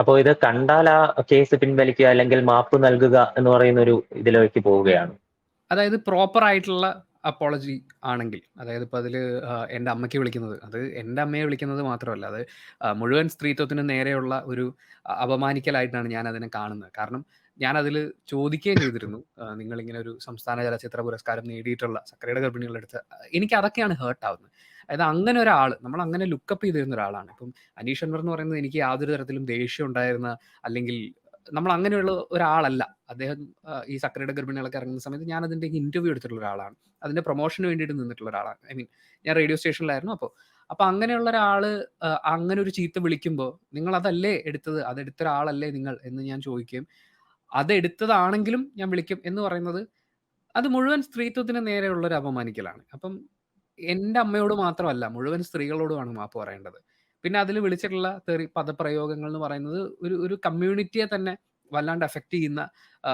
അപ്പോൾ ഇത് കണ്ടാൽ ആ കേസ് പിൻവലിക്കുക അല്ലെങ്കിൽ മാപ്പ് നൽകുക എന്ന് പറയുന്ന ഒരു ഇതിലേക്ക് പോവുകയാണ്. അതായത് പ്രോപ്പർ ആയിട്ടുള്ള അപ്പോളജി ആണെങ്കിൽ അതായത് ഇപ്പോൾ അതിൽ എന്റെ അമ്മയ്ക്ക് വിളിക്കുന്നത് അത് എന്റെ അമ്മയെ വിളിക്കുന്നത് മാത്രമല്ല അത് മുഴുവൻ സ്ത്രീത്വത്തിന് നേരെയുള്ള ഒരു അപമാനിക്കലായിട്ടാണ് ഞാൻ അതിനെ കാണുന്നത്. കാരണം ഞാൻ അതിൽ ചോദിക്കുകയും ചെയ്തിരുന്നു. നിങ്ങൾ ഇങ്ങനെ ഒരു സംസ്ഥാന ചലച്ചിത്ര പുരസ്കാരം നേടിയിട്ടുള്ള സക്കരയുടെ ഗർഭിണികളുടെ അടുത്ത്. എനിക്ക് അതൊക്കെയാണ് ഹേർട്ട് ആവുന്നത്. അതായത് അങ്ങനെ ഒരാൾ നമ്മൾ അങ്ങനെ ലുക്കപ്പ് ചെയ്തിരുന്ന ഒരാളാണ്. ഇപ്പം അനീഷ് അൻവർ എന്ന് പറയുന്നത് എനിക്ക് യാതൊരു തരത്തിലും ദേഷ്യം ഉണ്ടായിരുന്ന അല്ലെങ്കിൽ നമ്മൾ അങ്ങനെയുള്ള ഒരാളല്ല. അദ്ദേഹം ഈ സക്കരയുടെ ഗർഭിണികളൊക്കെ ഇറങ്ങുന്ന സമയത്ത് ഞാൻ അതിന്റെ ഇന്റർവ്യൂ എടുത്തിട്ടുള്ള ഒരാളാണ്. അതിന്റെ പ്രൊമോഷന് വേണ്ടിയിട്ട് നിന്നിട്ടുള്ള ഒരാളാണ്. ഐ മീൻ ഞാൻ റേഡിയോ സ്റ്റേഷനിലായിരുന്നു അപ്പോൾ. അപ്പൊ അങ്ങനെയുള്ള ഒരാൾ അങ്ങനെ ഒരു ചീത്ത വിളിക്കുമ്പോൾ നിങ്ങൾ അതല്ലേ എടുത്തത്? അതെടുത്ത ഒരാളല്ലേ നിങ്ങൾ എന്ന് ഞാൻ ചോദിക്കുകയും അതെടുത്തതാണെങ്കിലും ഞാൻ വിളിക്കും എന്ന് പറയുന്നത് അത് മുഴുവൻ സ്ത്രീത്വത്തിന് നേരെയുള്ള ഒരു അപമാനിക്കലാണ്. അപ്പം എന്റെ അമ്മയോട് മാത്രമല്ല മുഴുവൻ സ്ത്രീകളോടുമാണ് മാപ്പ് പറയേണ്ടത്. പിന്നെ അതിൽ വിളിച്ചിട്ടുള്ള തെറി പദപ്രയോഗങ്ങൾ എന്ന് പറയുന്നത് ഒരു ഒരു കമ്മ്യൂണിറ്റിയെ തന്നെ വല്ലാണ്ട് എഫക്റ്റ് ചെയ്യുന്ന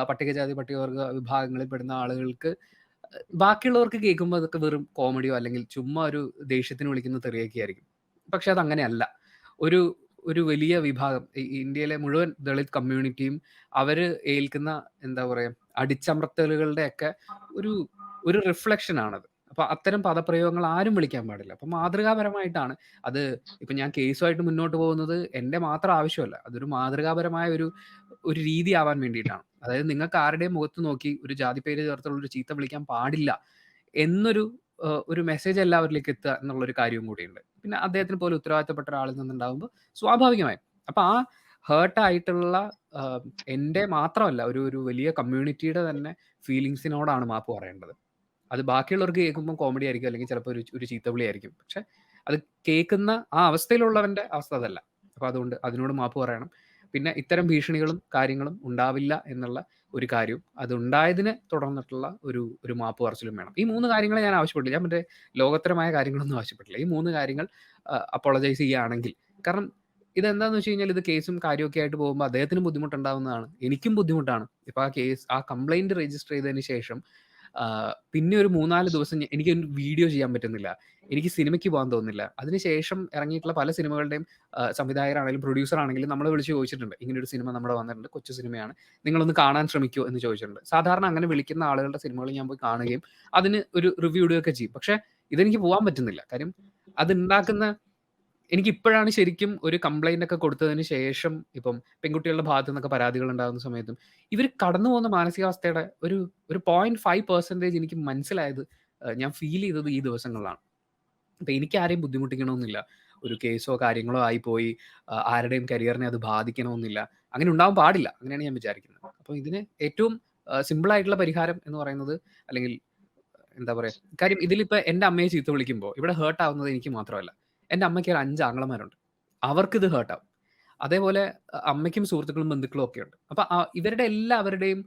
പട്ടികജാതി പട്ടികവർഗ വിഭാഗങ്ങളിൽ പെടുന്ന ആളുകൾക്ക് ബാക്കിയുള്ളവർക്ക് കേൾക്കുമ്പോൾ അതൊക്കെ വെറും കോമഡിയോ അല്ലെങ്കിൽ ചുമ്മാ ഒരു ദേഷ്യത്തിന് വിളിക്കുന്ന തെറിയൊക്കെ ആയിരിക്കും പക്ഷെ അത് അങ്ങനെയല്ല ഒരു ഒരു വലിയ വിഭാഗം ഇന്ത്യയിലെ മുഴുവൻ ദളിത് കമ്മ്യൂണിറ്റിയും അവർ ഏൽക്കുന്ന എന്താ പറയുക അടിച്ചമർത്തലുകളുടെ ഒക്കെ ഒരു ഒരു റിഫ്ലക്ഷൻ ആണത് അപ്പൊ അത്തരം പദപ്രയോഗങ്ങൾ ആരും വിളിക്കാൻ പാടില്ല. അപ്പൊ മാതൃകാപരമായിട്ടാണ് അത് ഇപ്പൊ ഞാൻ കേസുമായിട്ട് മുന്നോട്ട് പോകുന്നത് എന്റെ മാത്രം ആവശ്യമല്ല. അതൊരു മാതൃകാപരമായ ഒരു ഒരു രീതി ആവാൻ വേണ്ടിയിട്ടാണ്. അതായത് നിങ്ങൾക്ക് ആരുടെയും മുഖത്ത് നോക്കി ഒരു ജാതി പേര് ചേർത്തുള്ള ഒരു ചീത്ത വിളിക്കാൻ പാടില്ല എന്നൊരു ഒരു മെസ്സേജ് എല്ലാവരിലേക്ക് എത്തുക എന്നുള്ള ഒരു കാര്യവും കൂടിയുണ്ട്. പിന്നെ അദ്ദേഹത്തിന് പോലെ ഉത്തരവാദിത്തപ്പെട്ട ഒരാളിൽ നിന്നുണ്ടാകുമ്പോൾ സ്വാഭാവികമായി. അപ്പൊ ആ ഹേർട്ടായിട്ടുള്ള എന്റെ മാത്രമല്ല ഒരു ഒരു വലിയ കമ്മ്യൂണിറ്റിയുടെ തന്നെ ഫീലിങ്സിനോടാണ് മാപ്പ് പറയേണ്ടത്. അത് ബാക്കിയുള്ളവർക്ക് കേൾക്കുമ്പോൾ കോമഡി ആയിരിക്കും അല്ലെങ്കിൽ ചിലപ്പോൾ ഒരു ഒരു ചീത്തവിളി ആയിരിക്കും. പക്ഷെ അത് കേൾക്കുന്ന ആ അവസ്ഥയിലുള്ളവന്റെ അവസ്ഥ അതല്ല. അപ്പൊ അതുകൊണ്ട് അതിനോട് മാപ്പ് പറയണം. പിന്നെ ഇത്തരം ഭീഷണികളും കാര്യങ്ങളും ഉണ്ടാവില്ല എന്നുള്ള ഒരു കാര്യവും അത് ഉണ്ടായതിനെ തുടർന്നിട്ടുള്ള ഒരു ഒരു മാപ്പ് പറച്ചിലും വേണം. ഈ മൂന്ന് കാര്യങ്ങളെ ഞാൻ ആവശ്യപ്പെട്ടില്ല. ഞാൻ മറ്റേ ലോകോത്തരമായ കാര്യങ്ങളൊന്നും ആവശ്യപ്പെട്ടില്ല. ഈ മൂന്ന് കാര്യങ്ങൾ അപ്പോളജൈസ് ചെയ്യുകയാണെങ്കിൽ. കാരണം ഇതെന്താന്ന് വെച്ച് കഴിഞ്ഞാൽ ഇത് കേസും കാര്യമൊക്കെ ആയിട്ട് പോകുമ്പോൾ അദ്ദേഹത്തിനും ബുദ്ധിമുട്ടുണ്ടാവുന്നതാണ്. എനിക്കും ബുദ്ധിമുട്ടാണ്. ഇപ്പൊ ആ കേസ് ആ കംപ്ലൈന്റ് രജിസ്റ്റർ ചെയ്തതിന് ശേഷം പിന്നെ ഒരു മൂന്നാൽ ദിവസം എനിക്ക് ഒരു വീഡിയോ ചെയ്യാൻ പറ്റുന്നില്ല. എനിക്ക് സിനിമയ്ക്ക് പോകാൻ തോന്നുന്നില്ല. അതിനുശേഷം ഇറങ്ങിയിട്ടുള്ള പല സിനിമകളുടെയും സംവിധായകരാണെങ്കിലും പ്രൊഡ്യൂസർ ആണെങ്കിലും നമ്മളെ വിളിച്ച് ചോദിച്ചിട്ടുണ്ട്. ഇങ്ങനെ ഒരു സിനിമ നമ്മുടെ വന്നിട്ടുണ്ട് കൊച്ചു സിനിമയാണ്. നിങ്ങളൊന്ന് കാണാൻ ശ്രമിക്കൂ എന്ന് ചോദിച്ചിട്ടുണ്ട്. സാധാരണ അങ്ങനെ വിളിക്കുന്ന ആളുകളുടെ സിനിമകൾ ഞാൻ പോയി കാണുകയും അതിന് ഒരു റിവ്യൂ ഇടുകയൊക്കെ ചെയ്യും. പക്ഷെ ഇതെനിക്ക് പോകാൻ പറ്റുന്നില്ല. കാര്യം അത് ഉണ്ടാക്കുന്ന എനിക്ക് ഇപ്പോഴാണ് ശരിക്കും ഒരു കംപ്ലൈന്റ് ഒക്കെ കൊടുത്തതിന് ശേഷം ഇപ്പം പെൺകുട്ടികളുടെ ഭാഗത്തു നിന്നൊക്കെ പരാതികൾ ഉണ്ടാകുന്ന സമയത്തും ഇവർ കടന്നു പോകുന്ന മാനസികാവസ്ഥയുടെ ഒരു ഒരു പോയിന്റ് ഫൈവ് പെർസെന്റേജ് എനിക്ക് മനസ്സിലായത് ഞാൻ ഫീൽ ചെയ്തത് ഈ ദിവസങ്ങളിലാണ്. അപ്പൊ എനിക്ക് ആരെയും ബുദ്ധിമുട്ടിക്കണമെന്നില്ല. ഒരു കേസോ കാര്യങ്ങളോ ആയിപ്പോയി പോയി ആരുടെയും കരിയറിനെ അത് ബാധിക്കണമെന്നില്ല. അങ്ങനെ ഉണ്ടാവാൻ പാടില്ല. അങ്ങനെയാണ് ഞാൻ വിചാരിക്കുന്നത്. അപ്പോൾ ഇതിന് ഏറ്റവും സിമ്പിൾ ആയിട്ടുള്ള പരിഹാരം എന്ന് പറയുന്നത് അല്ലെങ്കിൽ എന്താ പറയാ കാര്യം ഇതിലിപ്പോ എന്റെ അമ്മയെ ചീത്ത വിളിക്കുമ്പോൾ ഇവിടെ ഹേർട്ട് ആവുന്നത് എനിക്ക് മാത്രമല്ല. എന്റെ അമ്മയ്ക്ക് ഒരു അഞ്ച് ആങ്ങളമാരുണ്ട്. അവർക്കിത് ഹേർട്ടാവും അതേപോലെ അമ്മയ്ക്കും സുഹൃത്തുക്കളും ബന്ധുക്കളും ഒക്കെ ഉണ്ട്. അപ്പൊ ഇവരുടെ എല്ലാവരുടെയും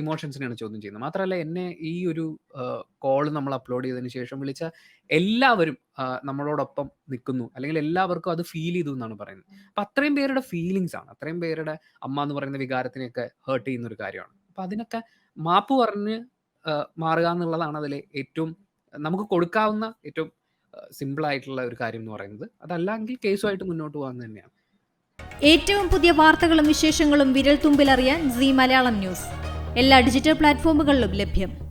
ഇമോഷൻസിനെയാണ് ചോദ്യം ചെയ്യുന്നത്. മാത്രമല്ല എന്നെ ഈ ഒരു കോൾ നമ്മൾ അപ്ലോഡ് ചെയ്തതിന് ശേഷം വിളിച്ച എല്ലാവരും നമ്മളോടൊപ്പം നിൽക്കുന്നു. അല്ലെങ്കിൽ എല്ലാവർക്കും അത് ഫീൽ ചെയ്തു എന്നാണ് പറയുന്നത്. അപ്പൊ അത്രയും പേരുടെ ഫീലിങ്സ് ആണ്. അത്രയും പേരുടെ അമ്മ എന്ന് പറയുന്ന വികാരത്തിനെയൊക്കെ ഹേർട്ട് ചെയ്യുന്ന ഒരു കാര്യമാണ്. അപ്പൊ അതിനൊക്കെ മാപ്പ് പറഞ്ഞ് മാറുക എന്നുള്ളതാണ് അതിലെ ഏറ്റവും നമുക്ക് കൊടുക്കാവുന്ന ഏറ്റവും സിമ്പിൾ ആയിട്ടുള്ള ഒരു കാര്യം എന്ന് പറയുന്നത്. അതല്ലെങ്കിൽ കേസുമായിട്ട് മുന്നോട്ട് പോകാൻ തന്നെയാണ്. ഏറ്റവും പുതിയ വാർത്തകളും വിശേഷങ്ങളും വിരൽ തുമ്പിലറിയാൻ സി മലയാളം ന്യൂസ്. എല്ലാ ഡിജിറ്റൽ പ്ലാറ്റ്ഫോമുകളിലും ലഭ്യം.